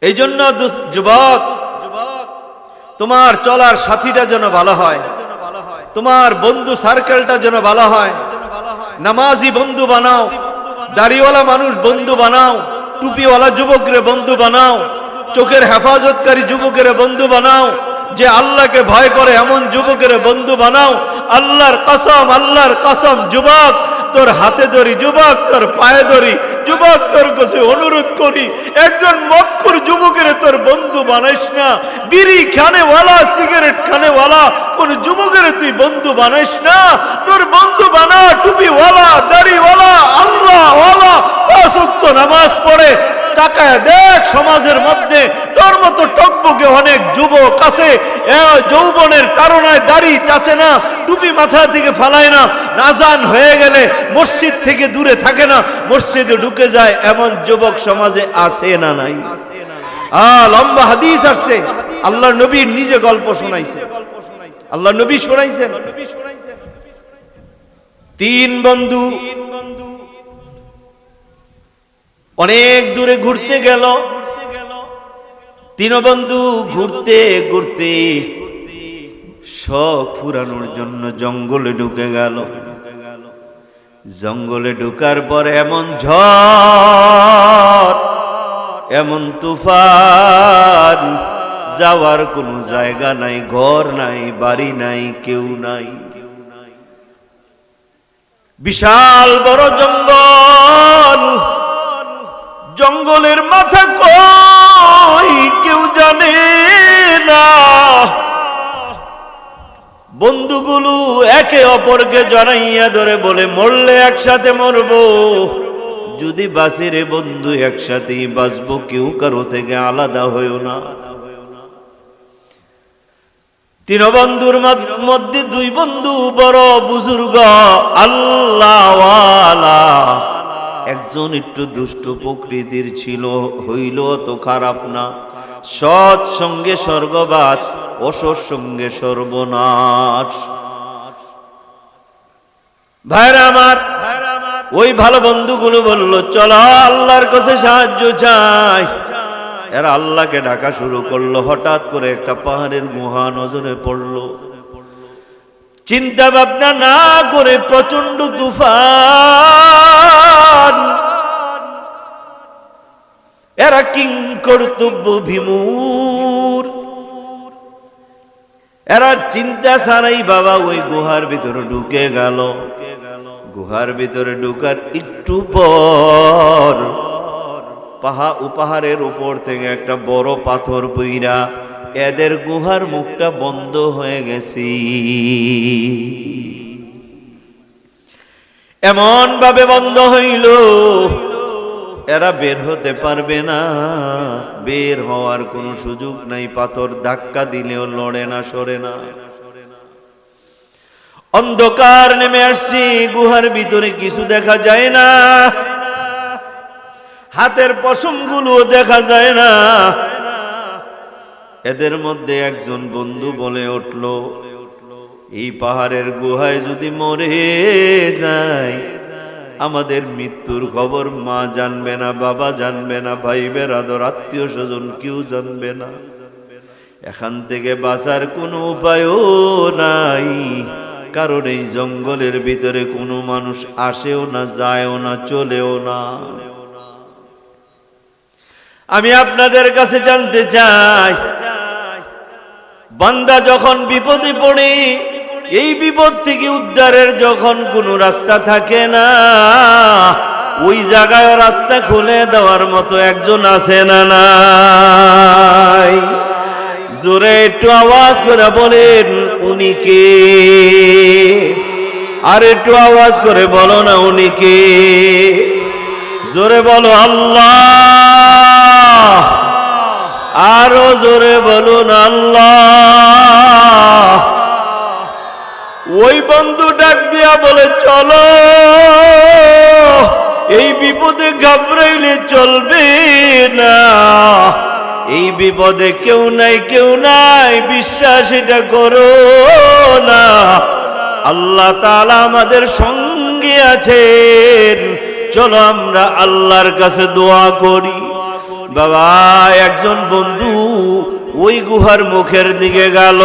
এই জন্য দুস- যুবক, তোমার চলার সাথীটা যেন ভালো হয়। তোমার বন্ধু সার্কেলটা যেন ভালো হয়। নামাজি বন্ধু বানাও। দাড়িওয়ালা মানুষ বন্ধু বানাও। টুপিওয়ালা যুবকরে বন্ধু বানাও। চোখের হেফাজতকারী যুবকের বন্ধু বানাও। যে আল্লাহকে ভয় করে এমন যুবকের বন্ধু বানাও। আল্লাহর কসম আল্লাহর কসম, যুবক, তোর হাতে ধরি যুবক, তোর পায়ে ধরি যুবক তোর কাছে অনুরোধ করি, একজন মতখুর যুবকের তোর বন্ধু বানাইস না। বিড়ি খানেওয়ালা, সিগারেট খানেওয়ালা, কোন যুবকের তুই বন্ধু বানাইস না। তোর বন্ধু বানা, টুপিওয়ালা, দাড়িওয়ালা আল্লাহ ওয়ালা অসুক্ত নামাজ পড়ে, তাকায় দেখ সমাজের মধ্যে, তোর মতো টকবকে অনেক যুবক আছে। যৌবনের কারণে দাড়ি চাচে না, টুপি মাথা থেকে ফালায় না। নাজান হয়ে গেলে মসজিদ থেকে দূরে থাকে না, মসজিদে ঢুকে যায়, এমন যুবক সমাজে আছে না নাই? লম্বা হাদিস আসছে। আল্লাহ নবী নিজে গল্প শোনাইছে আল্লাহ নবী শোনাইছেন। তিন বন্ধু। অনেক দূরে ঘুরতে গেল। তিন বন্ধু ঘুরতে ঘুরতে শখ ফুরানোর জন্য জঙ্গলে ঢুকে গেল। জঙ্গলে ঢুকার পর এমন ঝড়, এমন তুফান, যাওয়ার কোনো জায়গা নাই, ঘর নাই, বাড়ি নাই, কেউ নাই। বিশাল বড় জঙ্গল, জঙ্গলের মাথা কই, কেউ জানে না। বন্ধুগুলো একে অপরকে জড়াইয়া ধরে বলে, মরলে একসাথে মরবো। যদি বাসে রে বন্ধু, একসাথেই বাঁচবো। কেউ কারও থেকে আলাদা হয়েও না। তিন বন্ধুর মধ্যে দুই বন্ধু বড় বুজুর্গ, আল্লাহওয়ালা। একজন একটু দুষ্ট প্রকৃতির ছিল, হইল তো খারাপ না। সৎ সঙ্গে স্বর্গবাস। অসৎ সঙ্গে সর্বনাশ। ভাইরা আমার ওই ভালো বন্ধুগুলো বলল চলো আল্লাহর কাছে সাহায্য চাই। এরা আল্লাহকে ডাকা শুরু করল হঠাৎ করে একটা পাহাড়ের গুহা নজরে পড়ল। চিন্তা ভাবনা না করে প্রচণ্ড তুফান। এরা কিং কর্তব্য বিমূর এরা চিন্তা ছাড়াই বাবা ওই গুহার ভিতরে ঢুকে গেল। গুহার ভিতরে ঢুকার একটু পর পাহা পাহাড়ের উপর থেকে একটা বড় পাথর বইরা এদের গুহার মুখটা বন্ধ হয়ে গেছি। এমন ভাবে বন্ধ হইল এরা বের হতে পারবে না। বের হওয়ার কোনো সুযোগ নাই, পাথর ধাক্কা দিলেও লড়ে না, সরে না। অন্ধকার নেমে আসছি, গুহার ভিতরে কিছু দেখা যায় না। হাতের পশমগুলো দেখা যায় না। এদের মধ্যে একজন বন্ধু বলে উঠল, এই পাহাড়ের গুহায় যদি মরে যায় আমাদের মৃত্যুর খবর মা জানবে না, বাবা জানবে না, ভাই বেরাদর আত্মীয় স্বজন কেউ জানবে না। এখান থেকে বাঁচার কোনো উপায়ও নাই। কারণ এই জঙ্গলের ভিতরে কোনো মানুষ আসেও না, যায়ও না, চলেও না। আমি আপনাদের কাছে জানতে চাই, বান্দা যখন বিপদে পড়ে এই বিপদ থেকে উদ্ধারের যখন কোনো রাস্তা থাকে না, ওই জায়গায় রাস্তা খুলে দেওয়ার মতো একজন আছে না নাই? জোরে একটু আওয়াজ করে বলেন, উনি কে? আর একটু আওয়াজ করে বলো না, উনি কে? জোরে বলো, আল্লাহ। আরও জোরে বলুন, আল্লাহ। ওই বন্ধু ডাক দিয়া বলে, চলো, এই বিপদে ঘাবড়াইলে চলবে না। এই বিপদে কেউ নাই কেউ নাই, বিশ্বাস এটা করো না। আল্লাহ তালা আমাদের সঙ্গে আছেন। চলো আমরা আল্লাহর কাছে দোয়া করি। বাবা, একজন বন্ধু ওই গুহার মুখের দিকে গেল,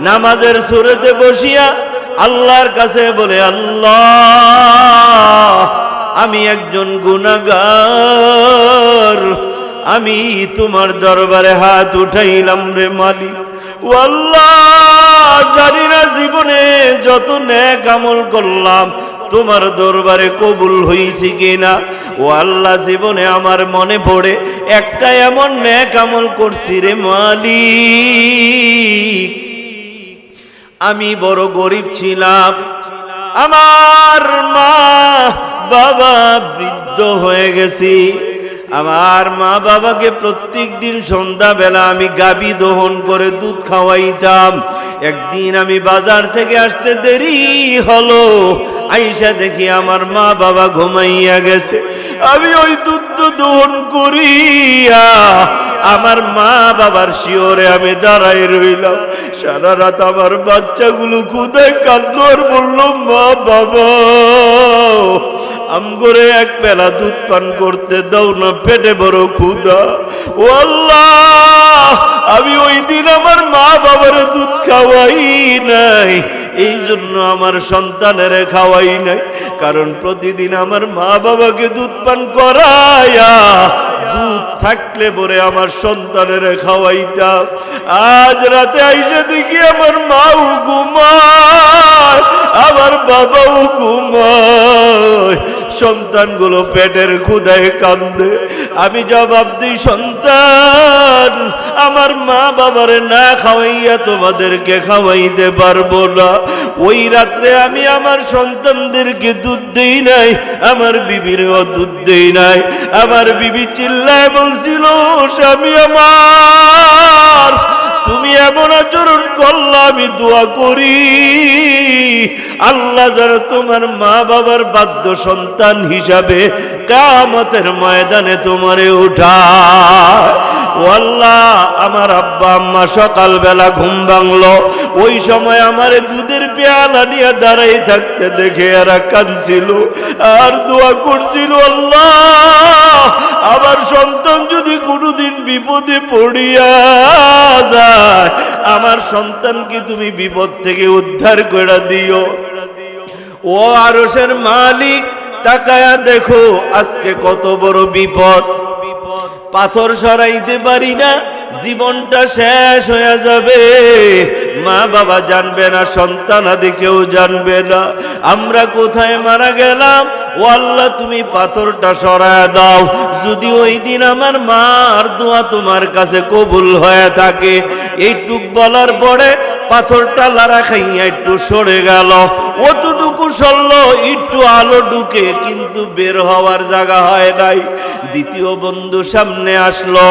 নামাজের সুরেতে বসিয়া আল্লাহর কাছে বলে, আল্লাহ, আমি একজন গুনাগার আমি তোমার দরবারে হাত উঠাইলাম রে মালিক। জানি না জীবনে যত ন্যাক আমল করলাম, তোমার দরবারে কবুল হইছে কিনা। ও আল্লাহ, জীবনে আমার মনে পড়ে, একটা এমন ন্যাক আমল করছি রে মালিক। আমি বড় গরিব ছিলাম। আমার মা বাবা বৃদ্ধ হয়ে গেছি। আমার মা বাবাকে প্রত্যেক দিন সন্ধ্যাবেলা আমি গাবি দহন করে দুধ খাওয়াইতাম। একদিন আমি বাজার থেকে আসতে দেরি হলো। আইসা দেখি আমার মা বাবা ঘুমাইয়া গেছে। আমি ওই দুধ দহন করিয়া আমার মা বাবার শিওরে আমি দাঁড়াই রইলাম। সারা রাত আমার বাচ্চাগুলো খুদায় কাঁদলো আর বলল মা বাবা আমগরে এক বেলা দুধ পান করতে দাও না পেটে বড় ক্ষুদা ও আল্লাহ, আমি ওই দিন আমার মা বাবার দুধ খাওয়াই নাই, এই জন্য আমার সন্তানের খাওয়াই নাই, কারণ প্রতিদিন আমার মা বাবাকে দুধ পান করায়া দুধ থাকলে পরে আমার সন্তানের খাওয়াইতাম। আজ রাতে আইসা দেখি আমার মাও ঘুমায়, আমার বাবাও ঘুমায়। সন্তানগুলো পেটের ক্ষুদায় কান্দে। আমি জবাব দিই, সন্তান, আমার মা বাবারে না খাওয়াইয়া তোমাদেরকে খাওয়াইতে পারব না। ওই রাত্রে আমি আমার সন্তানদেরকে দুধ দেই নাই, আমার বিবিরও দুধ দেই নাই। আমার বিবি চিল্লায় বলছিল, স্বামী আমার তুমি এমন আচরণ করলা আমি দোয়া করি। আল্লাহ যেন তোমার মা বাবার বাদ্য সন্তান হিসাবে কামতের ময়দানে তোমারে উঠা ও আল্লাহ আমার আব্বা আম্মা ঘুম ওই সময় আমার দুধের পেয়ালা নিয়ে দাঁড়াই থাকতে দেখে এরা কাঁদছিল আর দোয়া করছিল, আল্লাহ, আমার সন্তান যদি কোনোদিন বিপদে পড়িয়া যায়, আমার সন্তানকে তুমি বিপদ থেকে উদ্ধার করে দিও। ও আরসের মালিক, তাকায়া দেখো আজকে কত বড় বিপদ। পাথর সরাইতে পারি না, জীবনটা শেষ হয়ে যাবে। মা বাবা জানবে না, সন্তান আদি কেউ জানবে না। আমরা কোথায় মারা গেলাম? ও আল্লাহ, তুমি পাথরটা সরায় দাও। যদি ওই দিন আমার মার দোয়া তোমার কাছে কবুল হয়ে থাকে, এইটুক বলার পরে পাথরটা লারা খাইয়া একটু সরে গেল। অতটুকু সরল, একটু আলো ঢুকে কিন্তু বের হওয়ার জায়গা হয় নাই। দ্বিতীয় বন্ধু সামনে আসলো।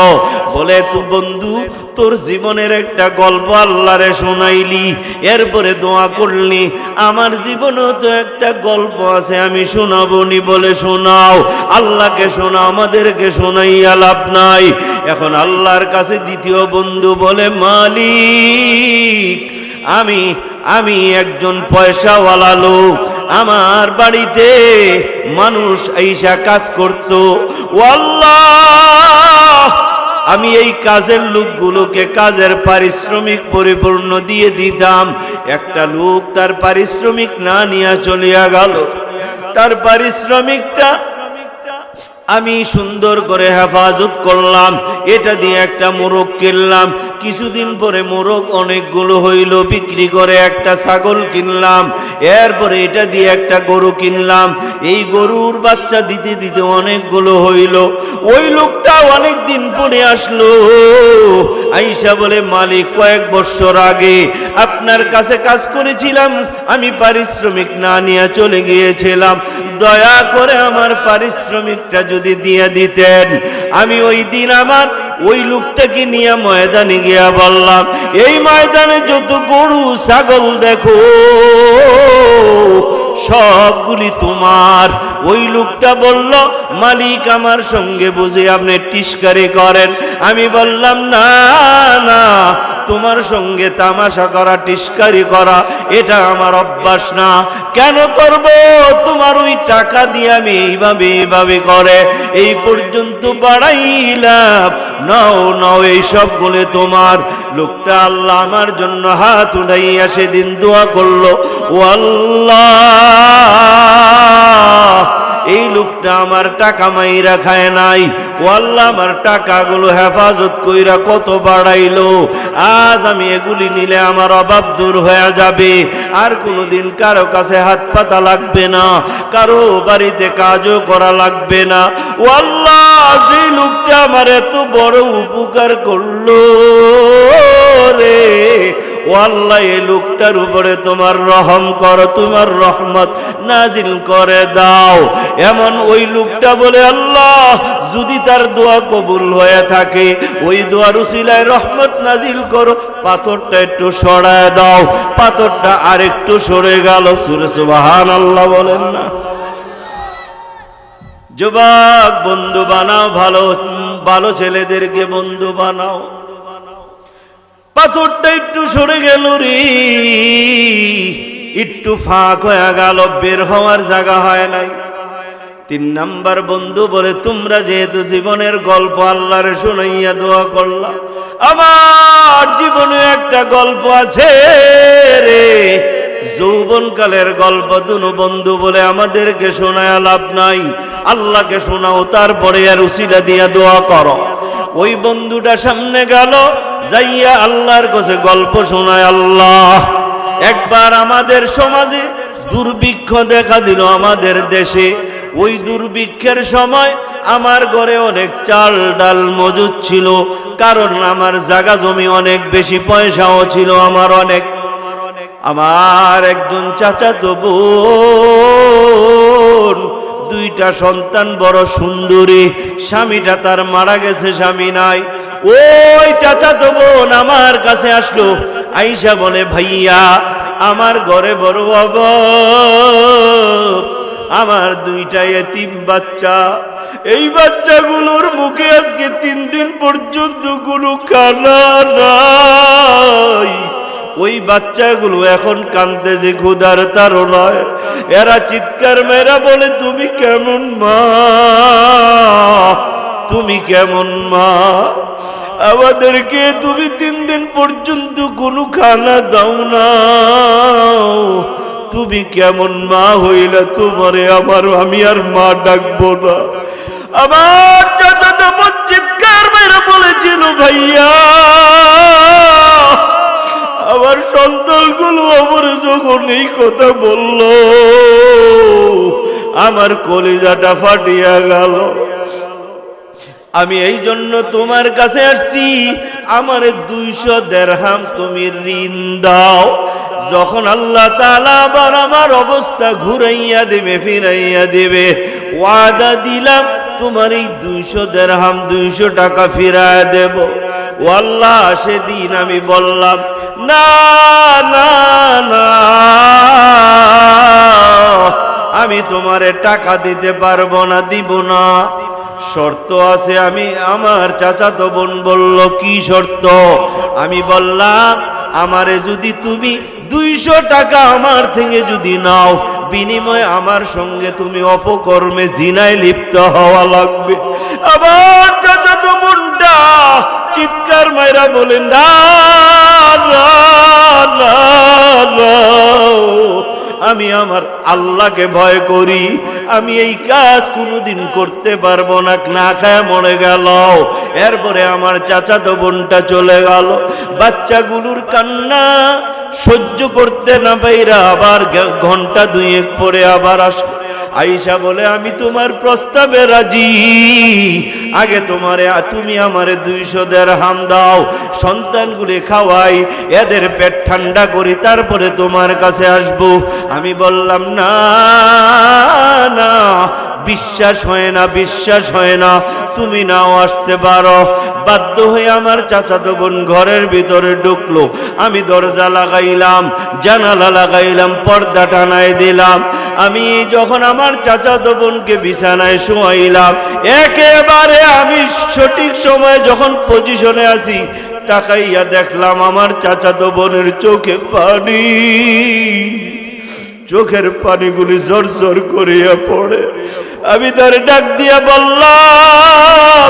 বলে, তু বন্ধু তোর জীবনের একটা গল্প আল্লাহরে শোনাইলি। এরপরে দোয়া করলি, আমার জীবনেও তো একটা গল্প আছে, আমি শোনাবনি বলে শোনাও। আল্লাহকে শোনা আমাদেরকে শোনাইয়া লাভ নাই। এখন আল্লাহর কাছে দ্বিতীয় বন্ধু বলে, মালিক, আমি আমি একজন পয়সাওয়ালা লোক। আমার বাড়িতে মানুষ এইসা কাজ করত। আল্লাহ আমি এই কাজের লোকগুলোকে কাজের পারিশ্রমিক পরিপূর্ণ দিয়ে দিতাম। একটা লোক তার পারিশ্রমিক না নিয়ে চলিয়া গেল। তার পারিশ্রমিকটা আমি সুন্দর করে হেফাজত করলাম। এটা দিয়ে একটা মোরগ কিনলাম। কিছুদিন পরে মোরগ অনেকগুলো হইল, বিক্রি করে একটা ছাগল কিনলাম, এরপরে এটা দিয়ে একটা গরু কিনলাম। এই গরুর বাচ্চা দিতে দিতে অনেকগুলো হইল। ওই লোকটা অনেক দিন পরে আসলো। আইসা বলে, মালিক, কয়েক বছর আগে আপনার কাছে কাজ করেছিলাম, আমি পারিশ্রমিক না নিয়ে চলে গিয়েছিলাম। দয়া করে আমার পারিশ্রমিকটা যদি দিয়ে দিতেন। আমি ওই দিন আমার ওই লোকটাকে নিয়ে ময়দানে গিয়া বললাম, এই ময়দানে যত গরু, ছাগল দেখো, সবগুলি তোমার। ওই লোকটা বলল, মালিক আমার সঙ্গে বুঝে আপনি টিস্কারি করেন। আমি বললাম, না না তোমার সঙ্গে তামাশা করা, টিস্কারি করা, এটা আমার অভ্যাস না। কেন করব? তোমার ওই টাকা দিয়ে আমি এইভাবে এইভাবে করে। এই পর্যন্ত বাড়াইলাম। নাও নাও, এই সবগুলো তোমার। লোকটা আল্লাহ আমার জন্য হাত উঠাইয়া সেদিন দোয়া করল। ও আল্লাহ! এই লোকটা আমার টাকা মাইরা খায় নাই। ও আল্লাহ, আমার টাকাগুলো হেফাজত কইরা কত বাড়াইলো। আজ আমি এগুলি নিলে আমার অভাব দূর হয়ে যাবে। আর কোনোদিন কারও কাছে হাত পাতা লাগবে না, কারও বাড়িতে কাজও করা লাগবে না। ও আল্লাহ, যে লোকটা আমার এত বড় উপকার করল রে। ও আল্লাহ এই লোকটার উপরে তোমার রহম করো, তোমার রহমত নাজিল করে দাও। এমন ওই লোকটা বলে, আল্লাহ, যদি তার দোয়া কবুল হয়ে থাকে, ওই দোয়ার উসিলায় রহমত নাজিল করো, পাথরটা একটু সরায় দাও। পাথরটা আরেকটু সরে গেল, সুরে সুবাহান আল্লাহ বলেন না। যুবক, বন্ধু বানাও, ভালো ভালো ছেলেদেরকে বন্ধু বানাও। পাথরটা একটু সরে গেল রে। একটু ফাঁক হয়ে গেল, বের হওয়ার জায়গা হয় নাই। তিন নাম্বার বন্ধু বলে, তোমরা যেহেতু জীবনের গল্প আল্লাহর শুনাইয়া দোয়া করলা, আমার জীবনে একটা গল্প আছে রে। যৌবনকালের গল্প দুনো বন্ধু বলে, আমাদেরকে শোনায় লাভ নাই, আল্লাহকে শোনাও, তারপরে আর উসিলা দিয়া দোয়া করো। ওই বন্ধুটা সামনে গেল, যাইয়া আল্লাহর কাছে গল্প শোনায় আল্লাহ। একবার আমাদের সমাজে দুর্ভিক্ষ দেখা দিল আমাদের দেশে। ওই দুর্ভিক্ষের সময় আমার ঘরে অনেক চাল, ডাল মজুদ ছিল, কারণ আমার জায়গা জমি অনেক বেশি, পয়সাও ছিল আমার অনেক। আমার একজন চাচাতো বোন দুইটা সন্তান বড় সুন্দরী, স্বামীটা তার মারা গেছে, স্বামী নাই। ওই চাচা তো বোন আমার কাছে আসলো। আইসা বলে, ভাইয়া, আমার ঘরে বড় অভাব। আমার দুইটা এতিম বাচ্চা। এই বাচ্চাগুলোর মুখে আজকে তিন দিন পর্যন্ত কোনো খানা নাই। ওই বাচ্চাগুলো এখন কানতেছে ক্ষুধার নয় এরা চিৎকার মেরা বলে, তুমি কেমন মা? তুমি কেমন মা? আমাদেরকে তুমি তিন দিন পর্যন্ত কোনো খানা দাও না। তুমি কেমন মা হইলে তোমারে আমার আমি আর মা ডাকবো না। আমার বোন চিৎকার মেরা বলেছিল, ভাইয়া আমার সন্তানগুলো আমার যখন এই কথা বলল, আমার কলিজাটা ফাটিয়া গেল। আমি এই জন্য তোমার কাছে আসছি, আমার দুইশো দেড়হাম তুমি ঋণ দাও। যখন আল্লাহ আবার আমার অবস্থা ঘুরাইয়া দেবে, ফিরাইয়া দেবে, ওয়াদা দিলাম, তোমার এই দুইশো দেড়হাম দুইশো টাকা ফিরায় দেব। ও আল্লাহ সেদিন আমি বললাম না আমি তোমারে টাকা দিতে পারব না, দিব না। শর্ত আছে, আমি আমার চাচাতো বোন বলল, কি শর্ত? আমি বললাম, আমারে যদি তুমি দুইশো টাকা আমার থেকে যদি নাও, বিনিময়ে আমার সঙ্গে তুমি অপকর্মে জিনায় লিপ্ত হওয়া লাগবে। আবার চাচাতো বোনটা চিৎকার মায়েরা বলেন। আমি আমার আল্লাহকে ভয় করি। আমি এই কাজ কোনোদিন করতে পারব না। না খায় মরে গেল। এরপরে আমার চাচাতো বোনটা চলে গেল। বাচ্চাগুলোর কান্না সহ্য করতে না পাইরা আবার ঘণ্টা দুয়েক পরে আবার আসলো আইসা বলে, আমি তোমার প্রস্তাবে রাজি। আগে তোমারে তুমি আমারে দুইশো দেড় হাম দাও। সন্তানগুলি খাওয়াই, এদের পেট ঠান্ডা করি, তারপরে তোমার কাছে আসব। আমি বললাম, না না বিশ্বাস হয় না, বিশ্বাস হয় না। তুমি নাও আসতে পারো। বাধ্য হয়ে আমার চাচাতো বোন ঘরের ভিতরে ঢুকলো। আমি দরজা লাগাইলাম, জানালা লাগাইলাম, পর্দা টানায় দিলাম। আমি যখন আমার চাচাতো বোনকে বিছানায় শোয়াইলাম, একেবারে আমি সঠিক সময়ে যখন পজিশনে আছি, তাকাইয়া দেখলাম আমার চাচাতো বোনের চোখে পানি। চোখের পানিগুলি জর জর করিয়া পড়ে। আমি তার ডাক দিয়া বললাম,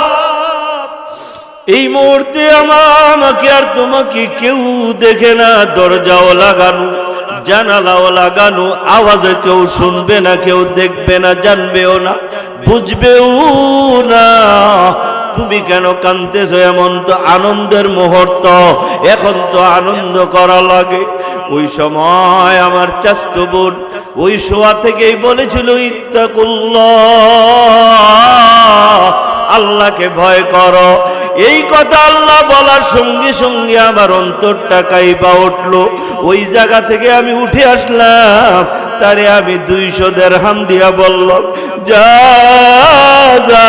এই মুহূর্তে আমাকে আর তোমাকে কেউ দেখে না, দরজাও লাগানো, জানালাও লাগানো, আওয়াজে কেউ শুনবে না, কেউ দেখবে না, জানবেও না, বুঝবেও না। তুমি কেন কানতেছো এমন তো আনন্দের মুহূর্ত। এখন তো আনন্দ করা লাগে। ওই সময় আমার চাস্ত বোন ওই শোয়া থেকেই বলেছিল, ইত্তাকুল্লাহ, আল্লাহকে ভয় করো। এই কথা আল্লাহ বলার সঙ্গে সঙ্গে আমার অন্তরটা কাইবা উঠল। ওই জায়গা থেকে আমি উঠে আসলাম। তারে আমি দুইশো দেড়হাম দিয়া বললাম, যা যা,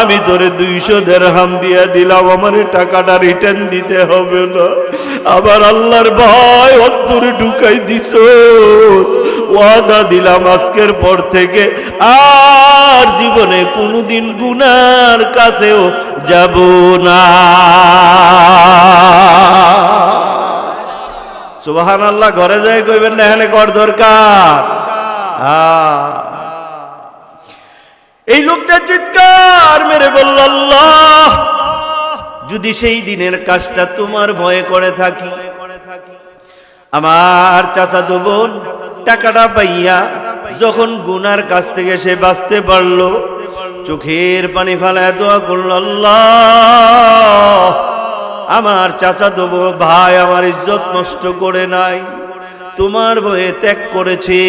আমি তোরে দুইশো দেড়হাম দিয়া দিলাম, আমার টাকাটা রিটার্ন দিতে হবে না। আবার আল্লাহর ভয় অন্তরে ঢুকাই দিছ ওয়াদা দিলাম আজকের পর থেকে, আর জীবনে কোনোদিন গুনার কাছেও যাব না। সুবাহান আল্লাহ ঘরে যায় কইবেন না, এখানে কর দরকার হ্যাঁ। এই লোকটা চিৎকার মেরে বলল, আল্লাহ, যদি সেই দিনের কাজটা তোমার ভয়ে করে থাকি, আমার চাচা তো বোন টাকাটা পাইয়া যখন গুনার কাছ থেকে সে বাঁচতে পারল, চোখের পানি ফেলায় দোয়া করল, আল্লাহ আমার চাচা বোন ভাই আমার ইজ্জত নষ্ট করে নাই। তোমার ভয়ে ত্যাগ করেছে।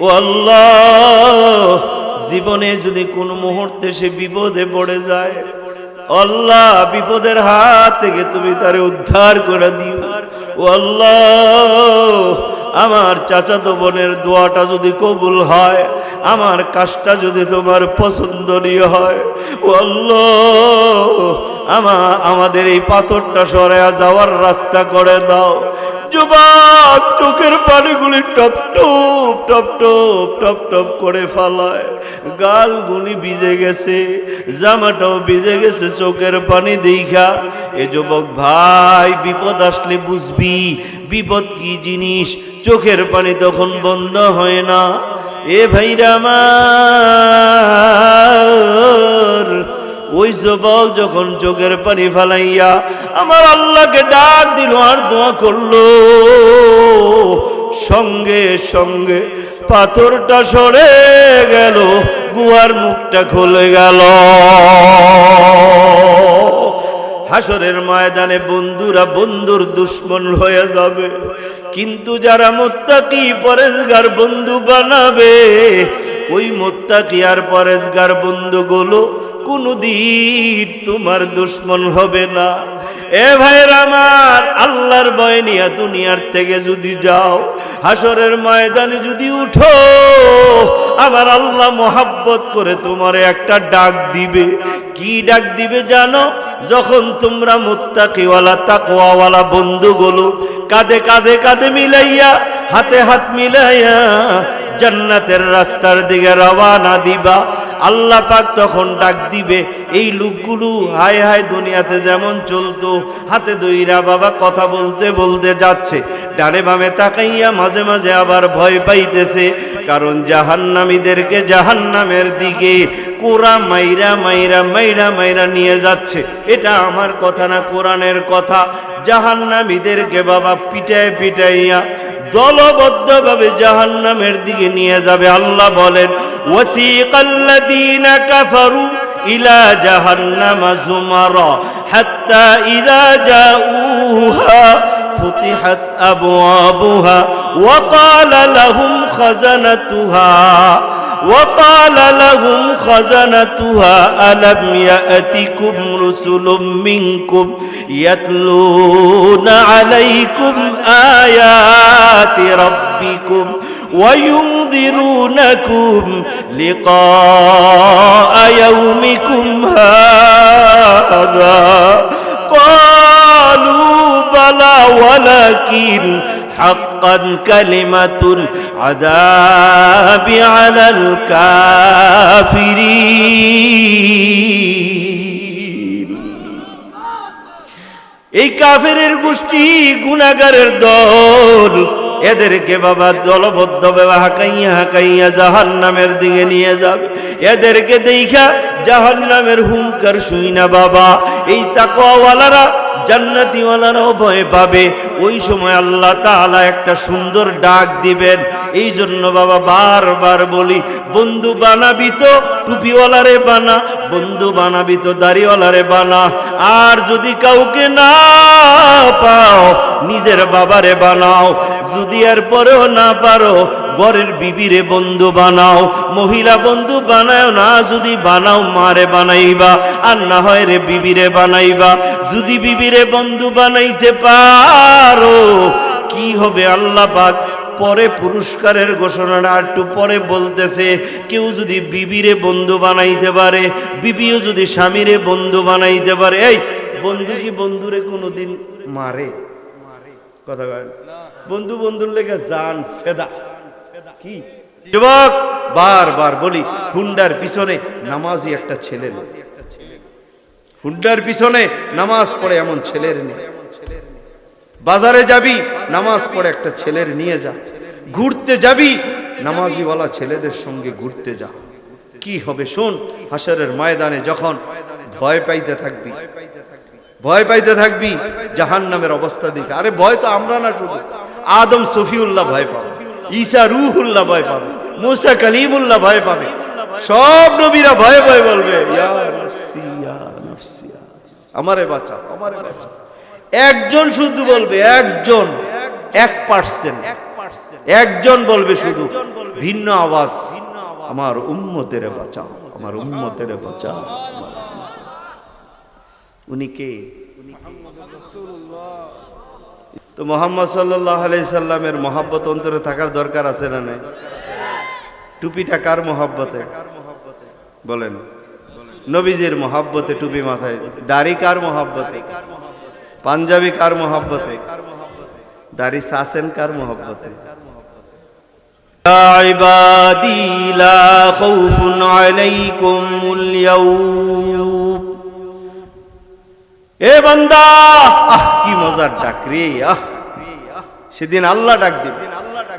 ও আল্লাহ, জীবনে যদি কোনো মুহূর্তে সে বিপদে পড়ে যায়, আল্লাহ, বিপদের হাত থেকে তুমি তারে উদ্ধার করে দিও। ও আল্লাহ, আমার চাচাতো বোনের দোয়াটা যদি কবুল হয়, আমার কাজটা যদি তোমার পছন্দনীয় হয়। ও আল্লাহ আমা, আমাদের এই পাথরটা সরায়া যাওয়ার রাস্তা করে দাও। যুবক, চোখের পানিগুলি টপ টপ টপ টপ টপ টপ করে ফালায়। গাল গুনি ভিজে গেছে, জামাটাও ভিজে গেছে চোখের পানি দেখা এ যুবক ভাই, বিপদ আসলে বুঝবি, বিপদ কি জিনিস? চোখের পানি তখন বন্ধ হয় না। এ ভাইরা ওই যুবক যখন চোখের পানি ফালাইয়া আমার আল্লাহকে ডাক দিল আর দোয়া করল, সঙ্গে সঙ্গে পাথরটা সরে গেল, গুহার মুখটা খুলে গেল। হাসরের ময়দানে বন্ধুরা বন্ধুর দুশ্মন হয়ে যাবে, কিন্তু যারা মোত্তাকি পরেশগার বন্ধু বানাবে ওই মোত্তাকি আর পরেশগার বন্ধুগুলো কোনদিন তোমার দুশ্মন হবে না। এ ভাইয়ের আমার আল্লাহর ভয় নিয়ে দুনিয়ার থেকে যদি যাও হাসরের ময়দানে যদি উঠো আবার আল্লাহ মোহাব্বত করে তোমার একটা ডাক দিবে। কি ডাক দিবে জানো? যখন তোমরা মুত্তাকিওয়ালা, তাকওয়াওয়ালা বন্ধুগুলো কাঁধে কাঁধে কাঁধে মিলাইয়া, হাতে হাত মিলাইয়া জান্নাতের রাস্তার দিকে রওয়ানা দিবা। আল্লাহ পাক তখন ডাক দিবে, এই লোকগুলো, হায় হায় দুনিয়াতে যেমন চলতো, হাতে দইরা বাবা কথা বলতে বলতে যাচ্ছে। ডানে বামে তাকাইয়া মাঝে মাঝে আবার ভয় পাইতেছে, কারণ জাহান্নামীদেরকে জাহান্নামের দিকে কোরা মাইরা মাইরা মাইরা মাইরা নিয়ে যাচ্ছে। এটা আমার কথা না, কোরআনের কথা। জাহান্নামীদেরকে বাবা পিটায় পিটাইয়া দলবদ্ধভাবে জাহান্নামের দিকে নিয়ে যাবে। আল্লাহ বলেন, ওয়াসিকাল্লাযীনা কাফারু ইলা জাহান্নামা যুমারা হাত্তা ইযা জাউহা ফুতিহাত আবওয়াবুহা ওয়া ক্বালা লাহুম খাজানাতুহা। وقال لهم خزنتها ألم يأتكم رسل منكم يتلون عليكم آيات ربكم وينذرونكم لقاء يومكم هذا؟ قالوا بلى ولكن حقا كلمة العذاب على الكافرين এই কাফেরের গোষ্ঠী গুনাগারের দল এদেরকে বাবা দলবদ্ধ ভাবে হাকাইয়া হাকাইয়া জাহান নামের দিকে নিয়ে যাবে এদেরকে দেখা জাহান নামের হুঙ্কার শুই না বাবা এই তাকওয়ালারা জান্নাতিওয়ালারাও ভয় পাবে। ওই সময় আল্লাহ তাআলা একটা সুন্দর ডাক দিবেন। এই জন্য বাবা বারবার বলি, বন্ধু বানাবি তো, টুপিওয়ালারে বানা, বন্ধু বানাবি তো, দাড়িওয়ালারে বানা, আর যদি কাউকে না পাও, নিজের বাবারে বানাও, যদি এর পরেও না পারো, ঘরের বিবিরে বন্ধু বানাও, মহিলা বন্ধু বানায় না, যদি বানাও, মারে বানাইবা, আর না হয় রে বিবিরে বানাইবা, যদি বিবিরে বন্ধু বানাইতে পারো কি হবে আল্লাহ পাক? পরে পুরস্কারের ঘোষণাটা একটু পরে বলতেছে, কেউ যদি বিবিরে বন্ধু বানাইতে পারে, বিবিও যদি স্বামীরে বন্ধু বানাইতে পারে, এই বন্ধু কি বন্ধুরে কোনোদিন মারে? কথা বন্ধু বন্ধুর লেগে জান ফেদা। কি? যুবক, বারবার বলি, হুন্ডার পিছনে নামাজি একটা ছেলে। হুন্ডার পিছনে নামাজ পড়ে এমন ছেলের নেই। বাজারে যাবি, নামাজ পড়ে একটা ছেলের নিয়ে যা। ঘুরতে যাবি, নামাজিওয়ালা ছেলেদের সঙ্গে ঘুরতে যা। কি হবে শোন হাসরের ময়দানে যখন ভয় পাইতে থাকবি, ভয় পাইতে থাকবি জাহান নামের অবস্থা দেখে। আরে ভয় তো আমরা না শুধু, আদম সফিউল্লাহ ভয় পাবে, ঈসা রুহুল্লাহ ভয় পাবে, মুসা কালিমুল্লাহ ভয় পাবে। সব নবীরা ভয়ে ভয়ে বলবে। আমারে বাঁচা আমারে বাঁচা। একজন শুধু বলবে একজন এক পার্সেন্ট একজন বলবে শুধু ভিন্ন আওয়াজ। আমার উম্মতের বাঁচাও আমার উম্মতের বাঁচাও। উনি কে? তো মোহাম্মদ সাল্লাহ সাল্লামের মহাব্বত অন্তরে থাকার দরকার আছে না নাই? টুপিটা কার মহাব্বতে? বলেন। নবীজির মহাব্বতে টুপি মাথায় দাড়ি কার মহাব্বতে? পাঞ্জাবি কার মহাব্বতে দাড়ি সাসেন কার মহাব্বতে يا عبادي لا خوف عليكم اليوم এ বান্দা আহ কি মজার ডাক রে আহ সেদিন আল্লাহ ডাক দিবে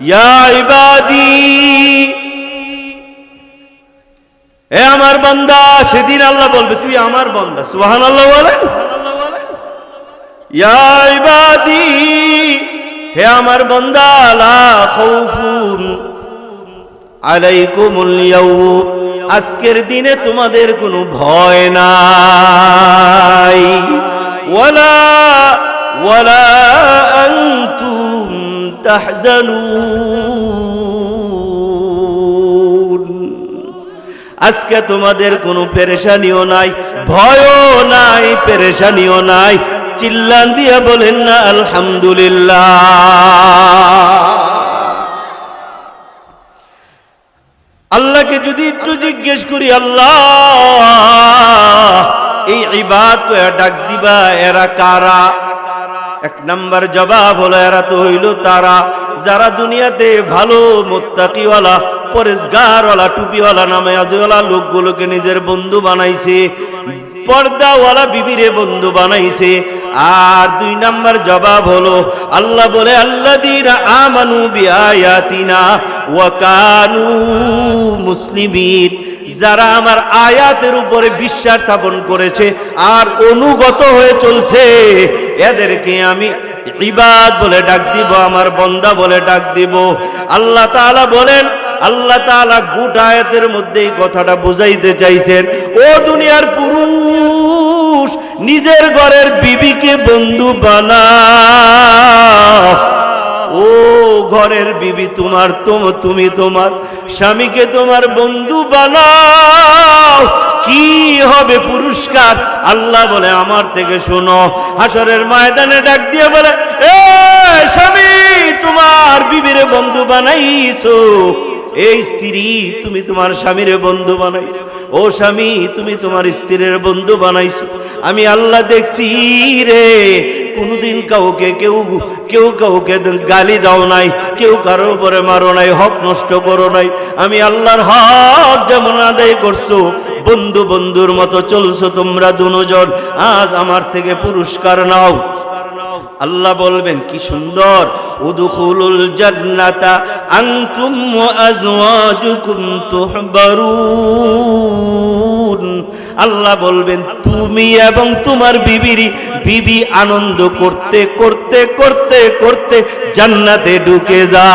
ইয়া ইবাদি এ আমার বান্দা সেদিন আল্লাহ বলবে তুই আমার বান্দা সুবহান আল্লাহ বলেন ইয়া ইবাদি হে আমার বান্দা আজকের দিনে তোমাদের কোনো ভয় নাই। ওয়ালা ওয়ালা আনতুম তাহজানুন। আজকে তোমাদের কোনো পেরেশানিও নাই, ভয়ও নাই, পেরেশানিও নাই। চিল্লান দিয়া বলেন, না, আলহামদুলিল্লাহ। আল্লাহকে যদি একটু জিজ্ঞেস করি, আল্লাহ, এই ইবাদ ডাক দিবা, এরা কারা? এক নাম্বার জবাব হলো, এরা তো হইল তারা, যারা দুনিয়াতে ভালো মোত্তাকিওয়ালা পরেশগারওয়ালা টুপিওয়ালা নামে আজওয়ালা লোকগুলোকে নিজের বন্ধু বানাইছে। পর্দাওয়ালা বিবিরে বন্ধু বানাইছে। আর দুই নাম্বার জবাব হলো, আল্লাহ বলে আল্লাদিনা আমানু বিআয়াতিনা ওয়া কানু মুসলিমিন। যারা আমার আয়াতের উপরে বিশ্বাস স্থাপন করেছে আর অনুগত হয়ে চলছে, এদেরকে আমি ইবাদ বলে ডাক দিব, আমার বন্দা বলে ডাক দিব। আল্লাহ তাআলা বলেন আল্লাহ তাআলা গুট আয়াতের মধ্যে এই কথাটা বুঝাইতে চাইছেন, ও দুনিয়ার পুরুষ, নিজের ঘরের বিবিকে বন্ধু বানা ও ঘরের বিবি তোমার, তোম, তুমি তোমার, স্বামীকে তোমার বন্ধু বানাও। কি হবে পুরস্কার? আল্লাহ বলে, আমার থেকে শোনো। হাসরের ময়দানে ডাক দিয়ে বলে, এ স্বামী, তোমার বিবিরে বন্ধু বানাইছো। এই স্ত্রী তুমি তোমার স্বামীর বন্ধু বানাইছো। ও স্বামী, তুমি তোমার স্ত্রীর বন্ধু বানাইছো। আমি আল্লাহ দেখছি রে, কোনোদিন কাউকে কেউ কেউ কাউকে গালি দাও নাই, কেউ কারও উপরে মারো নাই, হক নষ্ট করো নাই। আমি আল্লাহর হক যেমন আদায় করছ, বন্ধু বন্ধুর মতো চলছো তোমরা দুজন। আজ আমার থেকে পুরস্কার নাও। আল্লাহ বলবেন, কি সুন্দর। উদখুলুল জান্নাতা আনতুম ওয়া তুহবারুন। আল্লাহ বলবেন, তুমি এবং তোমার বিবিরি বিবি আনন্দ করতে করতে করতে করতে জান্নাতে ঢুকে যা।